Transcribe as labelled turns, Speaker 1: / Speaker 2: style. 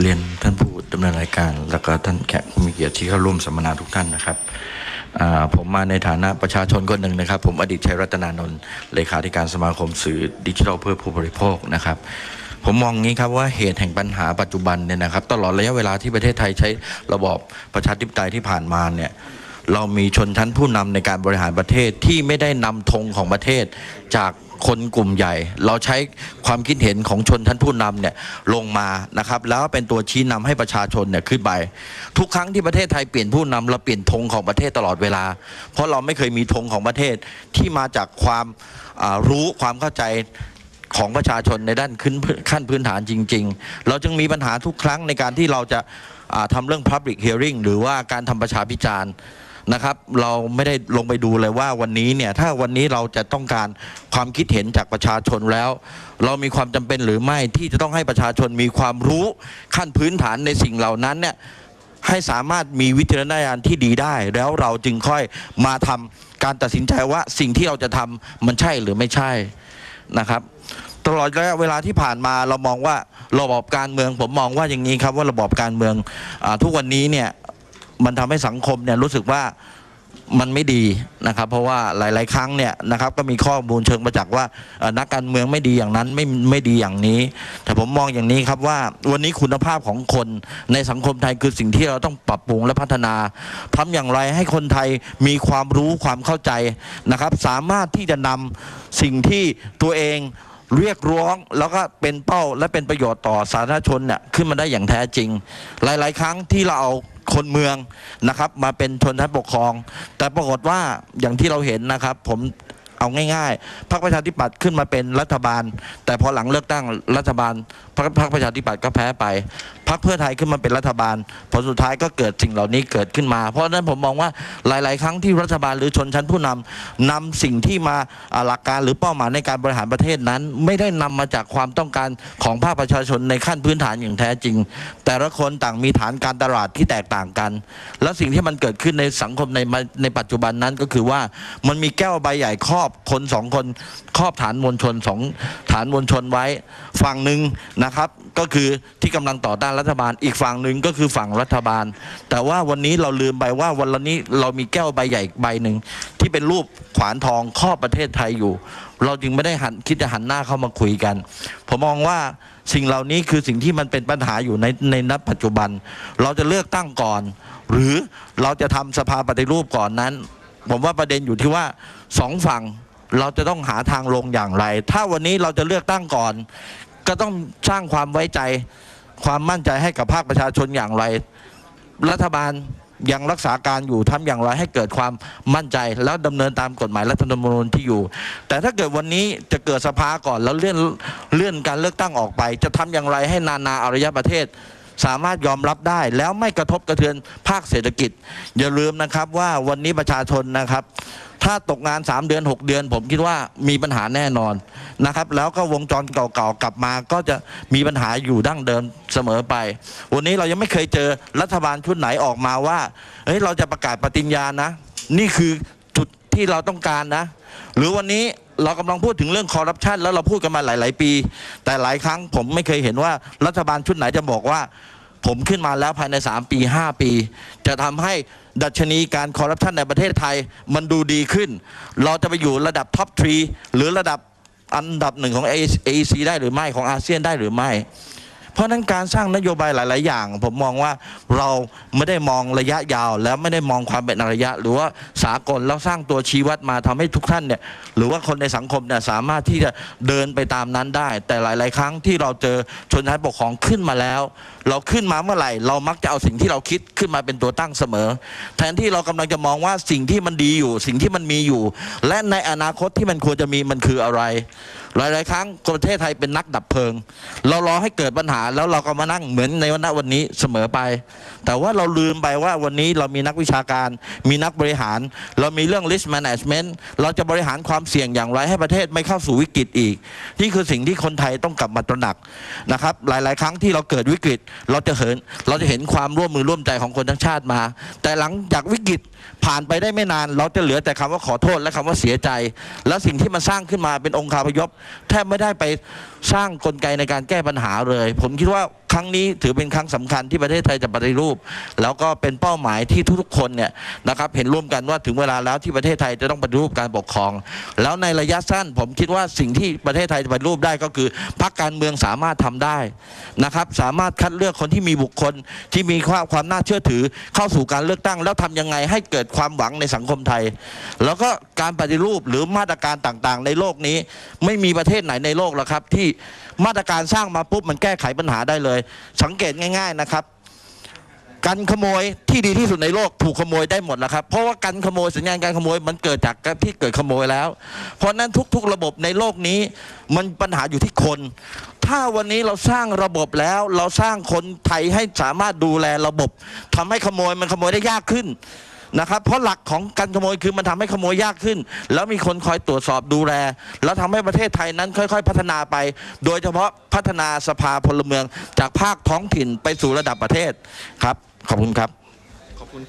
Speaker 1: เรียนท่านผู้ดำเนินรายการ แล้วก็ท่านแขกผู้มีเกียรติที่เข้าร่วมสัมมนาทุกท่านนะครับผมมาในฐานะประชาชนคนหนึ่งนะครับ ผมอดีตชัยรัตนานนท์เลขาธิการสมาคมสื่อดิจิทัลเพื่อผู้บริโภคนะครับผมมองงี้ครับว่าเหตุแห่งปัญหาปัจจุบันเนี่ยนะครับตลอดระยะเวลาที่ประเทศไทยใช้ระบอบประชาธิปไตยที่ผ่านมาเนี่ย เรามีชนชั้นผู้นำในการบริหารประเทศที่ไม่ได้นำธงของประเทศจากคนกลุ่มใหญ่ เราใช้ความคิดเห็นของชนชั้นผู้นำเนี่ยลงมานะครับ แล้วเป็นตัวชี้นำให้ประชาชนเนี่ยขึ้นไป ทุกครั้งที่ประเทศไทยเปลี่ยนผู้นำเราเปลี่ยนธงของประเทศตลอดเวลา เพราะเราไม่เคยมีธงของประเทศที่มาจากความรู้ความเข้าใจของประชาชนในด้านขึ้นขั้นพื้นฐานจริง ๆ เราจึงมีปัญหาทุกครั้งในการที่เราจะอ่าทำเรื่อง Public Hearing หรือว่าการทำประชาพิจารณ์ นะครับ เราไม่ได้ลงไปดูเลยว่าวันนี้เนี่ยถ้าวันนี้เราจะต้องการความคิดเห็นจากประชาชนแล้ว เรามีความจำเป็นหรือไม่ที่จะต้องให้ประชาชนมีความรู้ขั้นพื้นฐานในสิ่งเหล่านั้นเนี่ยให้สามารถมีวิจารณญาณที่ดีได้ แล้วเราจึงค่อยมาทำการตัดสินใจว่าสิ่งที่เราจะทำมันใช่หรือไม่ใช่นะครับ ตลอดระยะเวลาที่ผ่านมาเรามองว่าระบบการเมืองผมมองว่าอย่างนี้ครับว่าระบบการเมืองอทุกวันนี้เนี่ย มันทำให้สังคมเนี่ยรู้สึกว่ามันไม่ดีนะครับ เพราะว่าหลาย ๆ ครั้งเนี่ยนะครับก็มีข้อมูลเชิงประจักษ์ว่านักการเมืองไม่ดีอย่างนั้นไม่ไม่ดีอย่างนี้ แต่ผมมองอย่างนี้ครับว่าวันนี้คุณภาพของคนในสังคมไทยคือสิ่งที่เราต้องปรับปรุงและพัฒนาทำอย่างไรให้คนไทยมีความรู้ความเข้าใจนะครับ สามารถที่จะนำสิ่งที่ตัวเอง เรียกร้องแล้วก็เป็นเป้าและเป็นประโยชน์ต่อสาธารณชนเนี่ยขึ้นมาได้อย่างแท้จริง หลาย ๆ ครั้งที่เราเอาคนเมืองนะครับ มาเป็นชนชั้นปกครอง แต่ปรากฏว่าอย่างที่เราเห็นนะครับ ผม เอาง่ายๆพรรคประชาธิปัตย์ขึ้นมาเป็นรัฐบาล แต่พอหลังเลือกตั้งรัฐบาลพรรคพรรคประชาธิปัตย์ก็แพ้ไปพรรคเพื่อไทยขึ้นมาเป็นรัฐบาล ผลสุดท้ายก็เกิดสิ่งเหล่านี้เกิดขึ้นมา เพราะฉะนั้นผมมองว่าหลาย ๆ ครั้งที่รัฐบาลหรือชนชั้นผู้นำนำสิ่งที่มาหลักการหรือเป้าหมายในการบริหารประเทศนั้น ไม่ได้นำมาจากความต้องการของภาคประชาชนในขั้นพื้นฐานอย่างแท้จริง แต่ละคนต่างมีฐานการตลาดที่แตกต่างกัน แล้วสิ่งที่มันเกิดขึ้นในสังคมในในปัจจุบันนั้นก็คือว่ามันมีแก้วใบใหญ่ครอบคนสองคนครอบฐานมวลชนสองฐานมวลชนไว้ ฝั่งหนึ่งนะครับ ก็คือที่กำลังต่อต้านรัฐบาล อีกฝั่งหนึ่งก็คือฝั่งรัฐบาล แต่ว่าวันนี้เราลืมไปว่าวันนี้เรามีแก้วใบใหญ่ใบหนึ่งที่เป็นรูปขวานทองครอบประเทศไทยอยู่ เราจึงไม่ได้หันคิดจะหันหน้าเข้ามาคุยกัน ผมมองว่าสิ่งเหล่านี้คือสิ่งที่มันเป็นปัญหาอยู่ในในนับปัจจุบัน เราจะเลือกตั้งก่อน หรือเราจะทำสภาปฏิรูปก่อนนั้น ผมว่าประเด็นอยู่ที่ว่าสองฝั่งเราจะต้องหาทางลงอย่างไร ถ้าวันนี้เราจะเลือกตั้งก่อน ก็ต้องสร้างความไว้ใจ ความมั่นใจให้กับภาคประชาชนอย่างไร รัฐบาลยังรักษาการอยู่ทำอย่างไรให้เกิดความมั่นใจ แล้วดำเนินตามกฎหมายรัฐธรรมนูญที่อยู่ แต่ถ้าเกิดวันนี้จะเกิดสภาก่อนแล้วเลื่อนเลื่อนการเลือกตั้งออกไป จะทำอย่างไรให้นานาอารยประเทศ สามารถยอมรับได้ แล้วไม่กระทบกระเทือนภาคเศรษฐกิจ อย่าลืมนะครับว่าวันนี้ประชาชนนะครับ ถ้าตกงาน 3 เดือน 6 เดือน ผมคิดว่ามีปัญหาแน่นอนนะครับ แล้วก็วงจรเก่าๆกลับมาก็จะมีปัญหาอยู่ดั้งเดิมเสมอไป วันนี้เรายังไม่เคยเจอรัฐบาลชุดไหนออกมาว่าเฮ้ยเราจะประกาศปฏิญญานะ นี่คือจุดที่เราต้องการนะ หรือวันนี้ เรากำลังพูดถึงเรื่องคอร์รัปชันแล้วเราพูดกันมาหลาย ๆ ปี แต่หลายครั้งผมไม่เคยเห็นว่ารัฐบาลชุดไหนจะบอกว่า ผมขึ้นมาแล้วภายใน 3 ปี 5 ปี จะทำให้ดัชนีการคอร์รัปชันในประเทศไทยมันดูดีขึ้น เราจะไปอยู่ระดับท็อปทรีหรือระดับอันดับหนึ่งของ AEC ได้หรือไม่ของอาเซียนได้หรือไม่ เพราะนั้นการสร้างนโยบายหลาย ๆ อย่าง ผมมองว่าเราไม่ได้มองระยะยาว แล้วไม่ได้มองความเป็นระยะ หรือว่าสากลแล้วสร้างตัวชี้วัดมาทำให้ทุกท่านเนี่ยหรือว่าคนในสังคมเนี่ยสามารถที่จะเดินไปตามนั้นได้ แต่หลาย ๆ ครั้งที่เราเจอชนชั้นปกครองขึ้นมาแล้ว เราขึ้นมาเมื่อไหร่ เรามักจะเอาสิ่งที่เราคิดขึ้นมาเป็นตัวตั้งเสมอ แทนที่เรากำลังจะมองว่าสิ่งที่มันดีอยู่ สิ่งที่มันมีอยู่ และในอนาคตที่มันควรจะมีมันคืออะไร หลาย ๆ ครั้งประเทศไทยเป็นนักดับเพลิง เรารอให้เกิดปัญหาแล้วเราก็มานั่งเหมือนในวันณวันนี้เสมอไป แต่ว่าเราลืมไปว่าวันนี้เรามีนักวิชาการ มีนักบริหาร เรามีเรื่อง risk management เราจะบริหารความเสี่ยงอย่างไรให้ประเทศไม่เข้าสู่วิกฤตอีก นี่คือสิ่งที่คนไทยต้องกลับมาตระหนักนะครับ หลาย ๆ ครั้งที่เราเกิดวิกฤต เราจะเห็นเราจะเห็นความร่วมมือร่วมใจของคนทั้งชาติมา แต่หลังจากวิกฤตผ่านไปได้ไม่นาน เราจะเหลือแต่คำว่าขอโทษและคำว่าเสียใจ แล้วสิ่งที่มันสร้างขึ้นมาเป็นองค์คาพยพแทบไม่ได้ไปสร้างกลไกในการแก้ปัญหาเลย ผมคิดว่า รั้งนี้ถือเป็นครั้งสำคัญที่ประเทศไทยจะปฏิรูป แล้วก็เป็นเป้าหมายที่ทุกๆคนเนี่ยนะครับเห็นร่วมกันว่าถึงเวลาแล้วที่ประเทศไทยจะต้องปฏิรูปการปกครอง แล้วในระยะสั้นผมคิดว่าสิ่งที่ประเทศไทยจะปฏิรูปได้ก็คือพรรคการเมืองสามารถทำได้นะครับสามารถคัดเลือกคนที่มีบุคคลที่มีความความน่าเชื่อถือเข้าสู่การเลือกตั้ง แล้วทำยังไงให้เกิดความหวังในสังคมไทย แล้วก็การปฏิรูปหรือมาตรการต่างๆ ในโลกนี้ ไม่มีประเทศไหนในโลกหรอกครับที่ มาตรการสร้างมาปุ๊บมันแก้ไขปัญหาได้เลย สังเกตง่าย ๆนะครับการขโมยที่ดีที่สุดในโลกถูกขโมยได้หมดแล้วครับ เพราะว่าการขโมยสัญญาณการขโมยมันเกิดจากที่เกิดขโมยแล้ว เพราะฉะนั้นทุกๆระบบในโลกนี้มันปัญหาอยู่ที่คน ถ้าวันนี้เราสร้างระบบแล้วเราสร้างคนไทยให้สามารถดูแลระบบทำให้ขโมยมันขโมยได้ยากขึ้น นะครับ เพราะหลักของการขโมยคือมันทำให้ขโมยยากขึ้น แล้วมีคนคอยตรวจสอบดูแล แล้วทำให้ประเทศไทยนั้นค่อย ๆ พัฒนาไป โดยเฉพาะพัฒนาสภาพลเมืองจากภาคท้องถิ่นไปสู่ระดับประเทศครับ ขอบคุณครับ